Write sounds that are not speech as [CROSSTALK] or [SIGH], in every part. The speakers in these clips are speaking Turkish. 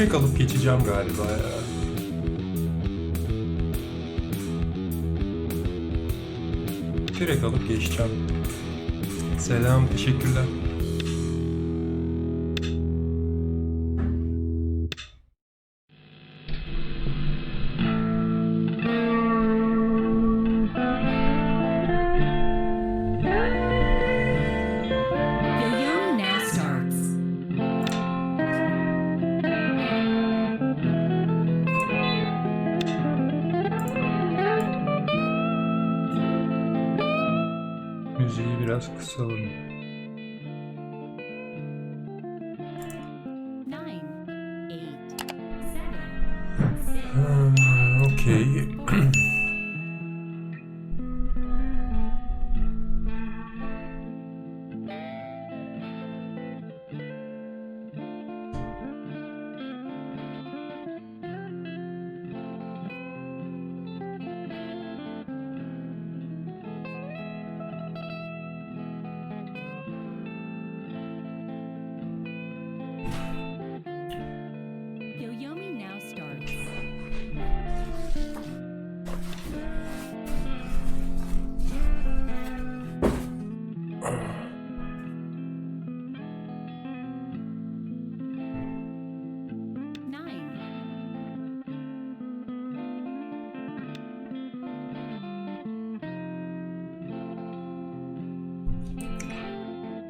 Direkt alıp geçeceğim galiba ya. Direkt alıp geçeceğim. Selam, teşekkürler. Müziği biraz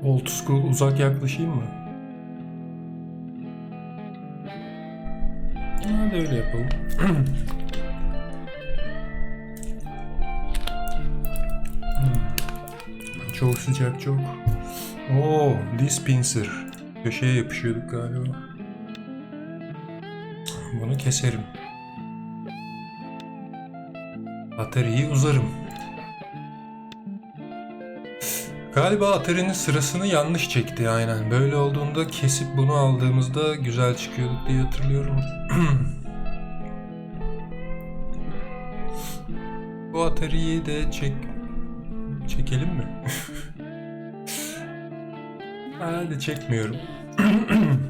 Old school uzak yaklaşayım mı? Hadi öyle yapalım. [CLEARS THROAT] Hmm. çok sıcak çok. Oo, dispenser. Köşeye yapışıyorduk galiba. Bunu keserim. Bataryayı uzarım. Galiba Atari'nin sırasını yanlış çekti aynen. Böyle olduğunda kesip bunu aldığımızda güzel çıkıyorduk diye hatırlıyorum. [CLEARS THROAT] Bu Atari'yi de çek... Çekelim mi? [LAUGHS] Hadi çekmiyorum. [CLEARS THROAT]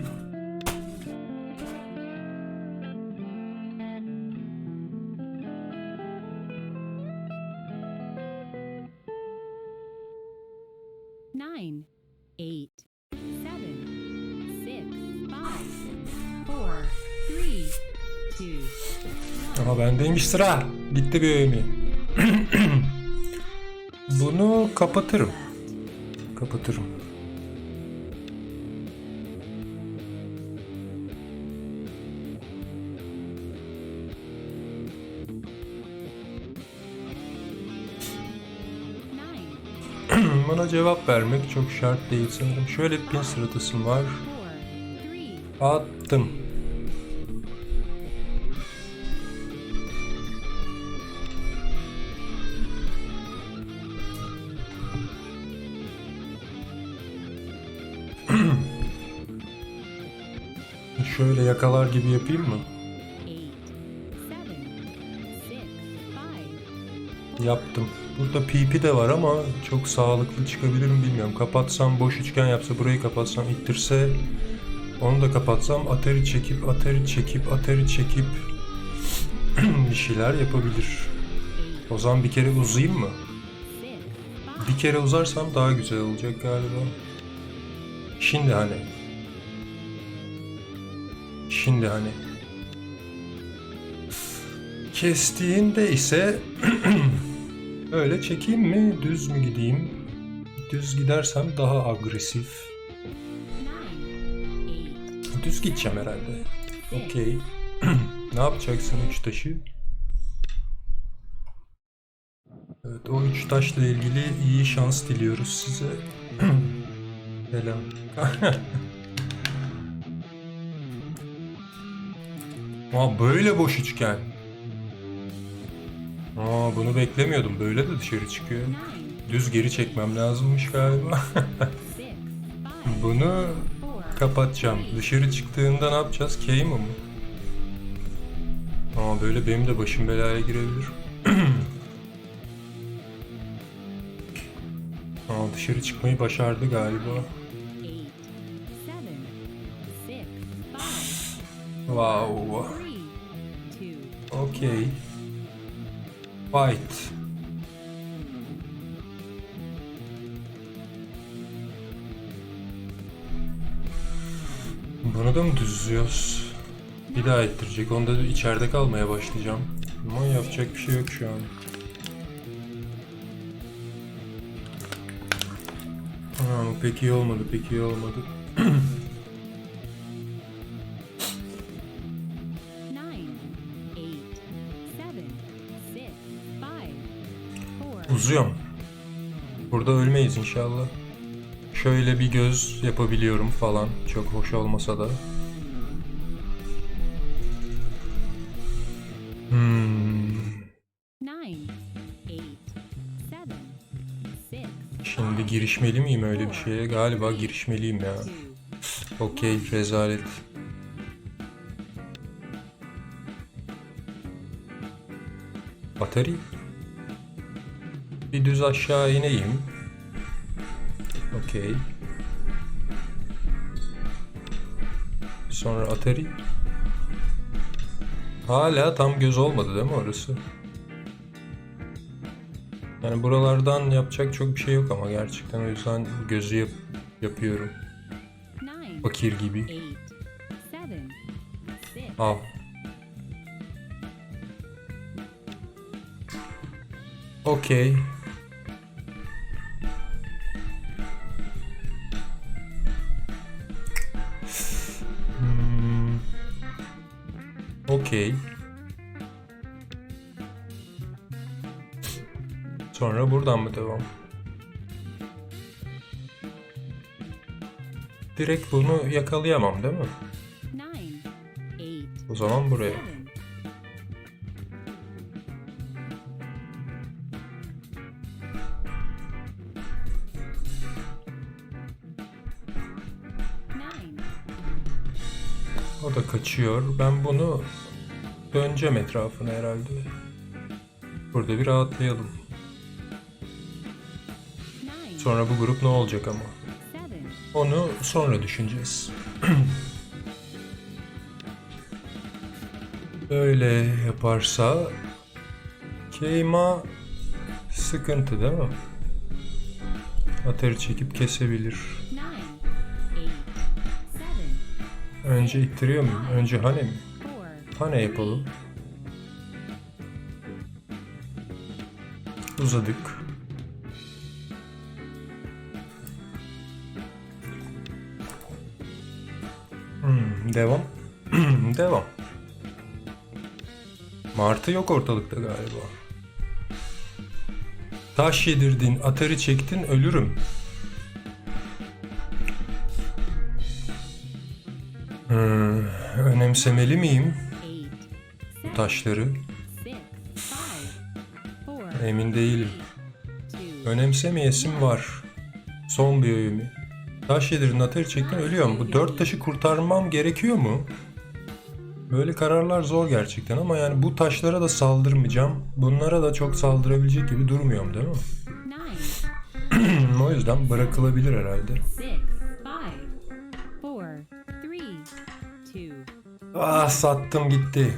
bendeymiş sıra. Gitti bir öğemi. [CLEARS THROAT] Bunu kapatırım. Kapatırım. [CLEARS THROAT] Bana cevap vermek çok şart değil sanırım. Şöyle bir pin sıratısım var. Attım. Şöyle yakalar gibi yapayım mı? Yaptım. Burada PP de var ama çok sağlıklı çıkabilir mi bilmiyorum. Kapatsam boş üçgen yapsa burayı kapatsam ittirse onu da kapatsam atari çekip atari çekip atari çekip [CLEARS THROAT] bir şeyler yapabilir. O zaman bir kere uzayayım mı? Bir kere uzarsam daha güzel olacak galiba. Şimdi hani. Şimdi hani. Kestiğinde ise [CLEARS THROAT] öyle çekeyim mi, düz mü gideyim? Düz gidersem daha agresif. Düz gideceğim herhalde. Okey. [CLEARS THROAT] ne yapacaksın üç taşı? Evet, o üç taşla ilgili iyi şans diliyoruz size. [CLEARS THROAT] Selam. [LAUGHS] Aa, böyle boş üçgen. Aa, bunu beklemiyordum. Böyle de dışarı çıkıyor. Düz geri çekmem lazımmış galiba. [LAUGHS] Bunu kapatacağım. Dışarı çıktığında ne yapacağız? Key mi mı? Aa böyle benim de başım belaya girebilir. [CLEARS THROAT] Aa dışarı çıkmayı başardı galiba. Wow. Okay. Fight. Bunu da mı düzlüyoruz? Bir daha ettirecek. Onda da içeride kalmaya başlayacağım. Ama yapacak bir şey yok şu an. Bu pek iyi olmadı, pek iyi olmadı. [CLEARS THROAT] Four. Uzuyorum. Burada ölmeyiz inşallah. Şöyle bir göz yapabiliyorum falan. Çok hoş olmasa da. Hmm. Şimdi girişmeli miyim öyle bir şeye? Galiba girişmeliyim ya. Okey, rezalet. Atari. Bir düz aşağı ineyim. Okey. Sonra Atari. Hala tam göz olmadı değil mi orası? Yani buralardan yapacak çok bir şey yok ama gerçekten o yüzden gözü yap- yapıyorum. Fakir gibi. Al. Okey. Okey. Sonra buradan mı devam? Direkt bunu yakalayamam değil mi? O zaman buraya. O da kaçıyor. Ben bunu döneceğim etrafına herhalde. Burada bir rahatlayalım. Sonra bu grup ne olacak ama? Onu sonra düşüneceğiz. [CLEARS THROAT] Böyle yaparsa Keyma sıkıntı değil mi? Atari çekip kesebilir. Önce ittiriyor muyum? Önce Hane mi? Hane yapalım. Uzadık. Hmm, devam. [CLEARS THROAT] devam. Martı yok ortalıkta galiba. Taş yedirdin, atarı çektin, ölürüm. Hmm, önemsemeli miyim. Taşları? Emin değilim. Önemsemeyesim var. Son bir öğümü. Taş yedirin atarı çektin ölüyorum. Bu dört taşı kurtarmam gerekiyor mu? Böyle kararlar zor gerçekten ama yani bu taşlara da saldırmayacağım. Bunlara da çok saldırabilecek gibi durmuyorum değil mi? [CLEARS THROAT] o yüzden bırakılabilir herhalde. Ah sattım gitti.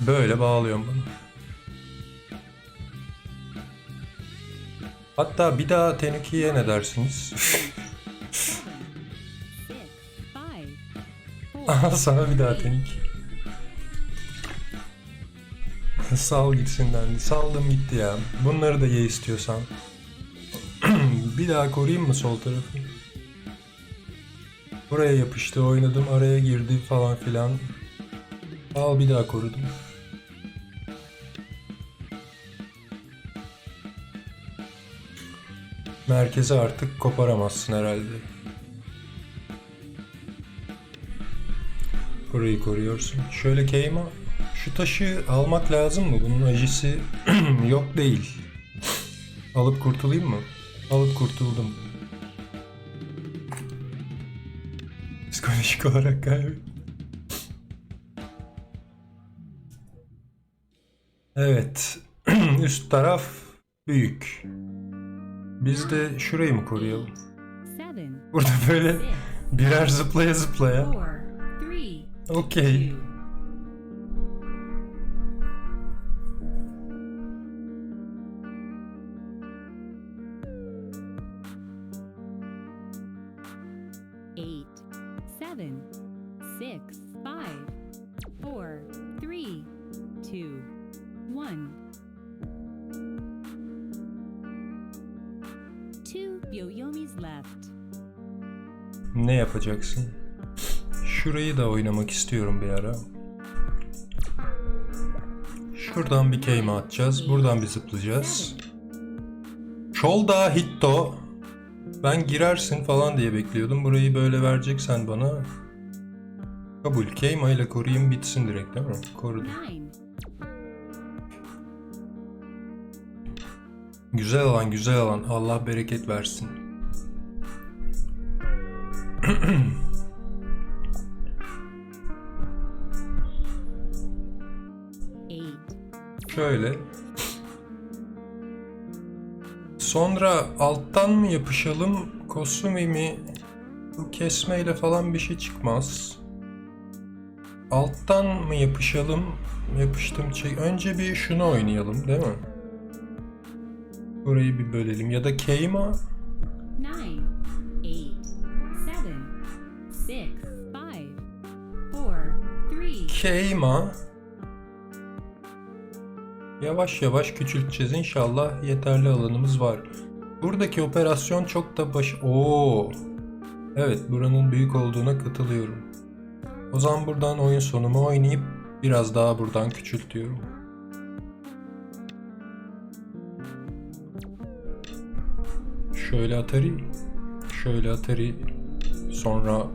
Böyle bağlıyorum bunu. Hatta bir daha Tenuki'ye ne dersiniz? Aha sana bir daha Tenuki. Sal gitsin dendi. Saldım gitti ya. Bunları da ye istiyorsan. [CLEARS THROAT] bir daha koruyayım mı sol tarafı? Buraya yapıştı oynadım araya girdi falan filan. Al bir daha korudum. Merkezi artık koparamazsın herhalde. Burayı koruyorsun. Şöyle Keyma şu taşı almak lazım mı? Bunun acısı [CLEARS THROAT] yok değil. Alıp kurtulayım mı? Alıp kurtuldum. Psikolojik olarak kaybettim. Evet. [CLEARS THROAT] Üst taraf büyük. Biz de şurayı mı koruyalım? Burada böyle birer zıplaya zıplaya. Okey. Oynamak istiyorum bir ara. Şuradan bir keyme atacağız. Buradan bir zıplayacağız. Şolda hitto. Ben girersin falan diye bekliyordum. Burayı böyle vereceksen bana. Kabul. Keyma ile koruyayım bitsin direkt değil mi? Korudum. Güzel alan güzel alan. Allah bereket versin. [CLEARS THROAT] Şöyle. Sonra alttan mı yapışalım? Kosumi mi? Bu kesmeyle falan bir şey çıkmaz. Alttan mı yapışalım? Yapıştım çek. Önce bir şunu oynayalım değil mi? Burayı bir bölelim. Ya da Keima. Keima. Yavaş yavaş küçülteceğiz. İnşallah yeterli alanımız var. Buradaki operasyon çok da baş... Oo. Evet buranın büyük olduğuna katılıyorum. O zaman buradan oyun sonumu oynayıp biraz daha buradan küçültüyorum. Şöyle Atari. Şöyle Atari. Sonra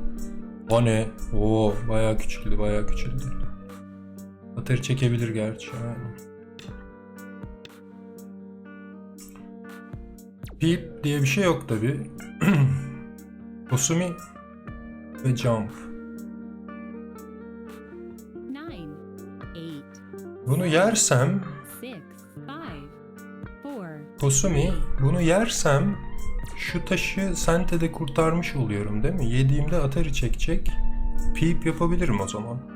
o ne? Oo bayağı küçüldü bayağı küçüldü. Atari çekebilir gerçi yani. Peep diye bir şey yok tabi. Kosumi [CLEARS THROAT] ve Jump. Bunu yersem Kosumi bunu yersem şu taşı Sente'de kurtarmış oluyorum değil mi? Yediğimde Atari çekecek. Peep yapabilirim o zaman.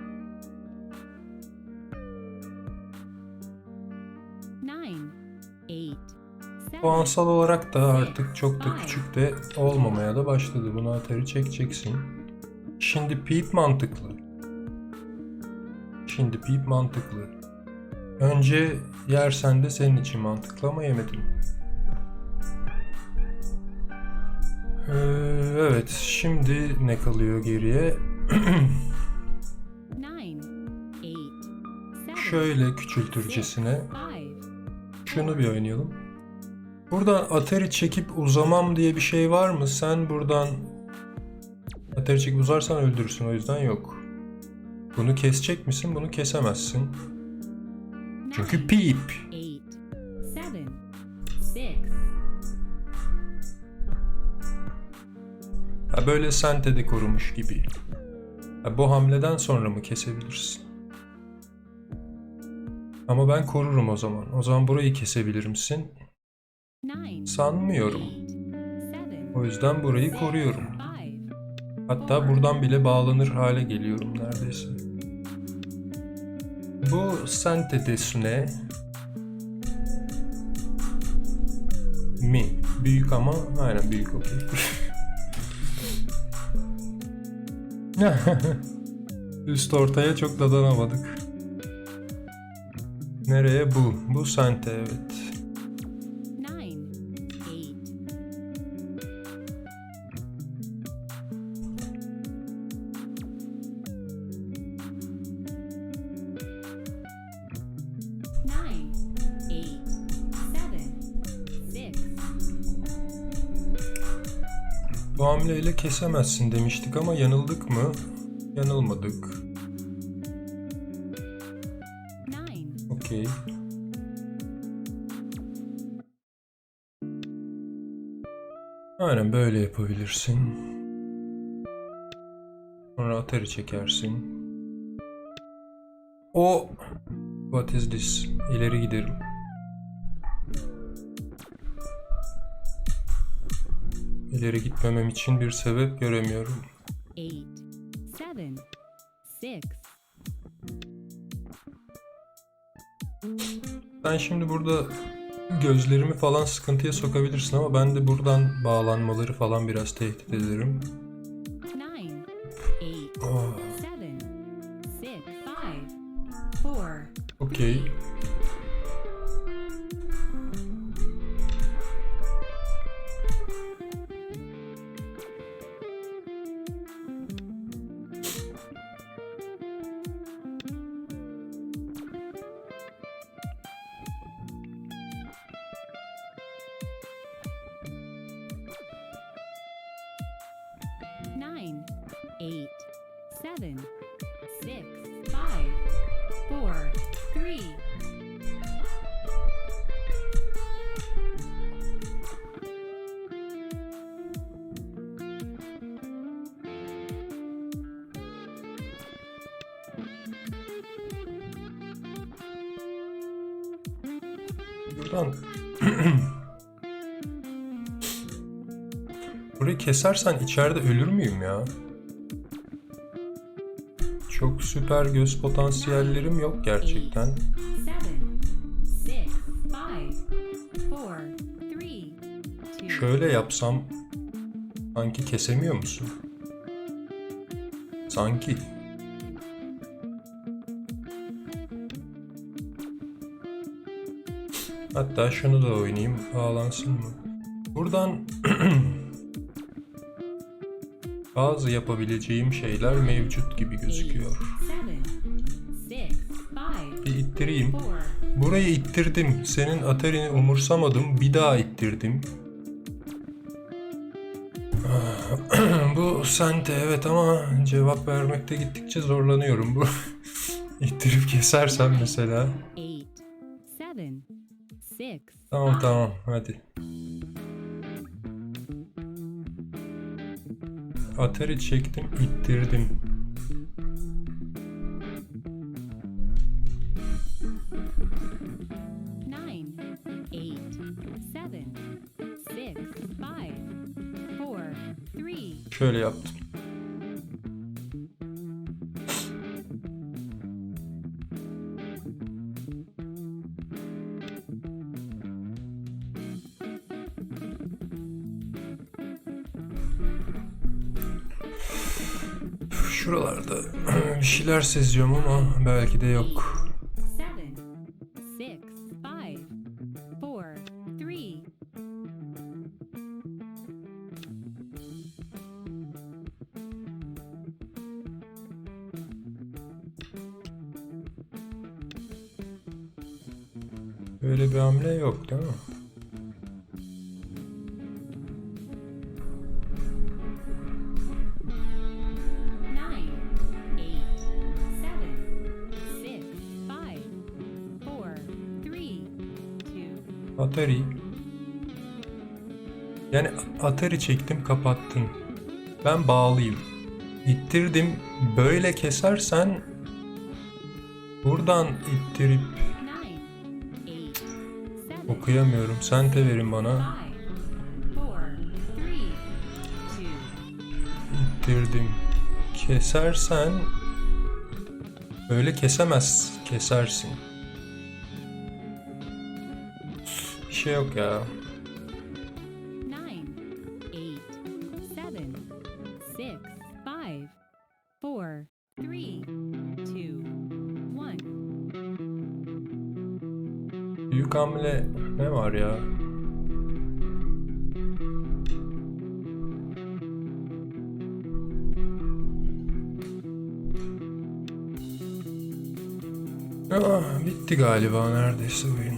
Puansal olarak da artık çok da küçük de olmamaya da başladı. Bunu Atari çekeceksin. Şimdi Peep mantıklı. Şimdi Peep mantıklı. Önce yersen de senin için mantıklı ama yemedim. Ee, evet, şimdi ne kalıyor geriye? [COUGHS] Şöyle küçültürcesine şunu bir oynayalım. Buradan Atari çekip uzamam diye bir şey var mı? Sen buradan Atari çekip uzarsan öldürürsün o yüzden yok. Bunu kesecek misin? Bunu kesemezsin. Çünkü six, Ha, böyle sentede korumuş gibi. Ha, bu hamleden sonra mı kesebilirsin? Ama ben korurum o zaman. O zaman burayı kesebilir misin? Sanmıyorum. O yüzden burayı koruyorum. Hatta buradan bile bağlanır hale geliyorum neredeyse. Bu sente desune mi? Büyük ama aynen büyük okey. [LAUGHS] Üst ortaya çok dadanamadık. Nereye bu? Bu sente evet. Bu hamleyle kesemezsin demiştik ama yanıldık mı? Yanılmadık. Okey. Aynen böyle yapabilirsin. Sonra atari çekersin. O What is this? İleri giderim. İleri gitmemem için bir sebep göremiyorum. Eight. Seven. Six. Sen şimdi burada gözlerimi falan sıkıntıya sokabilirsin ama ben de buradan bağlanmaları falan biraz tehdit ederim. Nine. Eight. Oh, Seven. Six. Five. Four. Okey. Kesersen içeride ölür müyüm ya? Çok süper göz potansiyellerim yok gerçekten. Şöyle yapsam sanki kesemiyor musun? Sanki. Hatta şunu da oynayayım. Bağlansın mı? Buradan [CLEARS THROAT] bazı yapabileceğim şeyler mevcut gibi gözüküyor. Bir ittireyim. Burayı ittirdim. Senin Atari'ni umursamadım. Bir daha ittirdim. [CLEARS THROAT] Bu sente evet ama cevap vermekte gittikçe zorlanıyorum. Bu [LAUGHS] ittirip kesersem mesela. Tamam tamam hadi. Atari çektim ittirdim. Şöyle yaptım. Şeyler seziyorum ama belki de yok. Böyle bir hamle yok değil mi? Atari. Yani Atari çektim kapattın. Ben bağlıyım. İttirdim. Böyle kesersen buradan ittirip okuyamıyorum. Sente verin bana. İttirdim. Kesersen böyle kesemez. Kesersin. Şey yok ya. nine, eight, seven, six, five, four, three, two, one. Büyük hamle ne var ya? Ah, bitti galiba neredeyse oyun.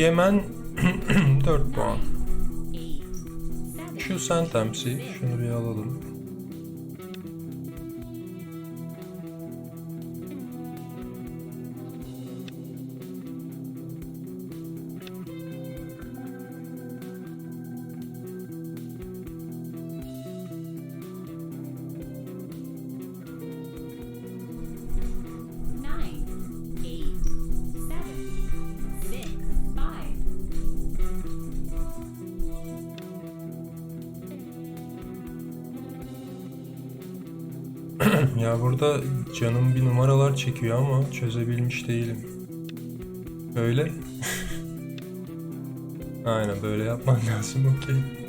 Yemen [CLEARS THROAT] 4 puan. Şu sentemsi şunu bir alalım. Canım bir numaralar çekiyor ama çözebilmiş değilim. Böyle. [LAUGHS] Aynen böyle yapman lazım okey.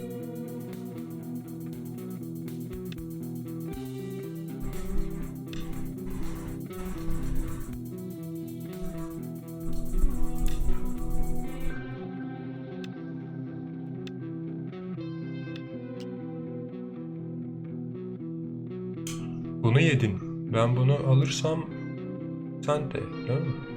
Alırsam sen de değil mi?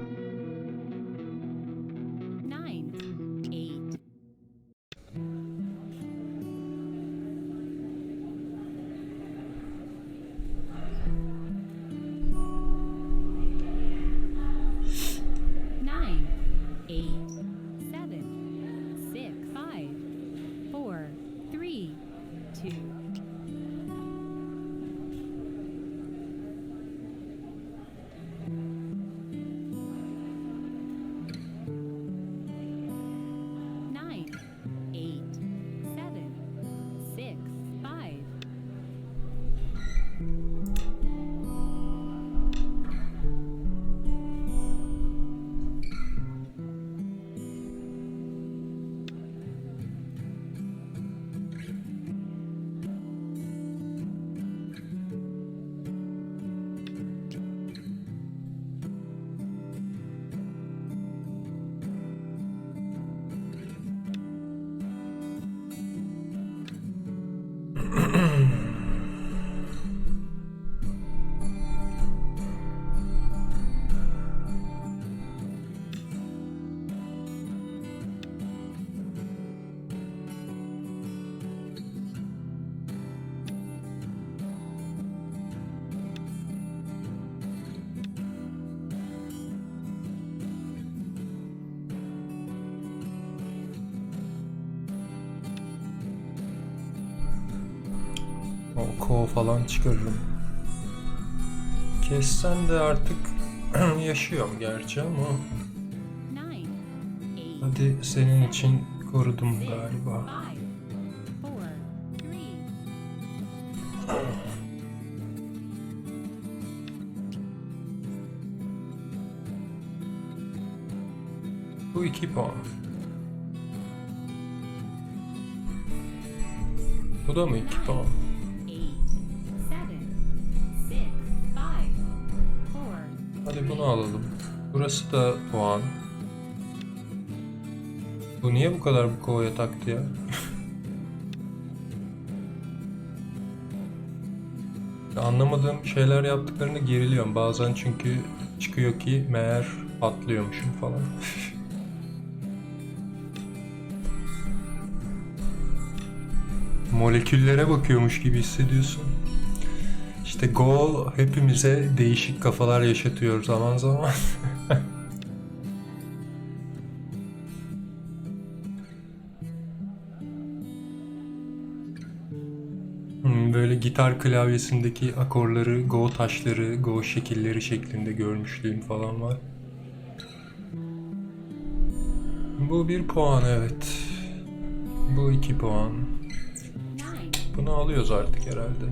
O ko falan çıkarırım. Kessen de artık [CLEARS THROAT] yaşıyorum gerçi ama hadi senin için korudum galiba. Bu iki puan. Bu da mı 2 puan? Burası da puan. Bu niye bu kadar bu kovaya taktı ya? Anlamadığım şeyler yaptıklarında geriliyorum. Bazen çünkü çıkıyor ki meğer atlıyormuşum falan. [LAUGHS] Moleküllere bakıyormuş gibi hissediyorsun. İşte Go hepimize değişik kafalar yaşatıyor zaman zaman. [LAUGHS] Hmm, Böyle gitar klavyesindeki akorları, Go taşları, Go şekilleri şeklinde görmüşlüğüm falan var. Bu bir puan evet. Bu iki puan. Bunu alıyoruz artık herhalde.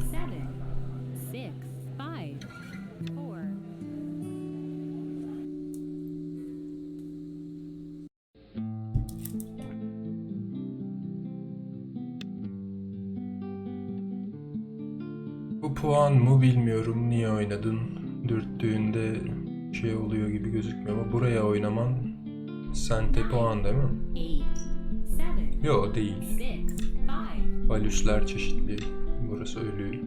Puan mı bilmiyorum. Niye oynadın? Dürttüğünde şey oluyor gibi gözükmüyor ama buraya oynaman sente puan değil mi? Yo değil. Valüsler çeşitli. Burası ölü.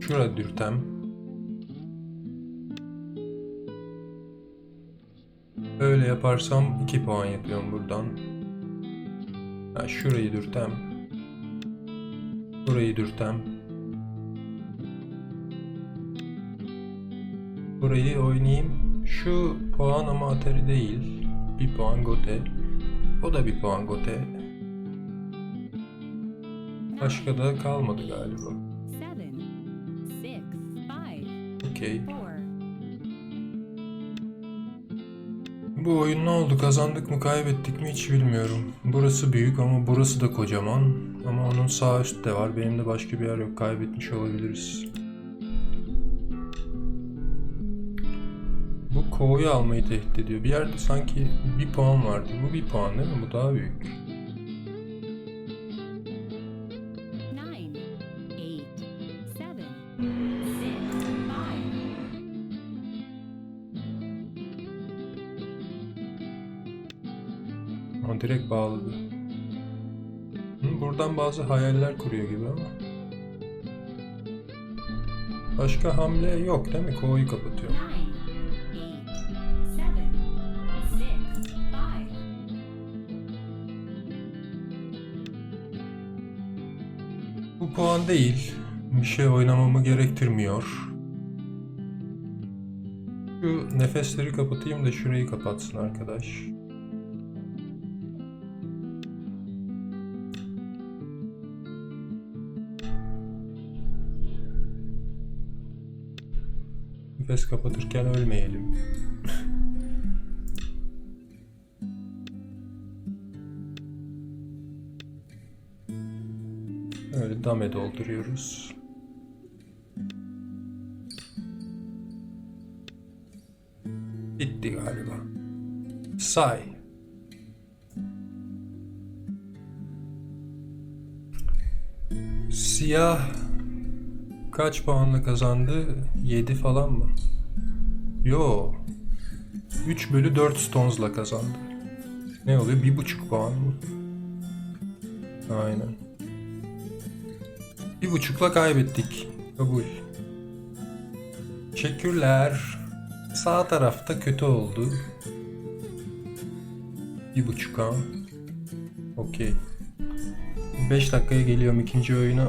Şura dürtem. Öyle yaparsam 2 puan yapıyorum buradan. Ha, şurayı dürtem. Burayı dürtem. Burayı oynayayım. Şu puan ama Atari değil. Bir puan Gote. O da bir puan Gote. Başka da kalmadı galiba. Okey. Bu oyun ne oldu? Kazandık mı kaybettik mi hiç bilmiyorum. Burası büyük ama burası da kocaman. Ama onun sağ üstte var. Benim de başka bir yer yok. Kaybetmiş olabiliriz. Bu ko'yu almayı tehdit ediyor. Bir yerde sanki bir puan vardı. Bu bir puan değil mi? Bu daha büyük. Bazı hayaller kuruyor gibi ama. Başka hamle yok değil mi? Ko'yu kapatıyor. Bu puan değil. Bir şey oynamamı gerektirmiyor. Şu nefesleri kapatayım da şurayı kapatsın arkadaş. Nefes kapatırken ölmeyelim. Öyle dame dolduruyoruz. Bitti galiba. Say. Siyah kaç puanla kazandı? 7 falan mı? Yo. 3 bölü 4 stones'la kazandı. Ne oluyor? 1,5 puan mı? Aynen. Bir buçukla kaybettik. Kabul. Teşekkürler. Sağ tarafta kötü oldu. Bir buçuk ha. Okey. 5 dakikaya geliyorum ikinci oyuna.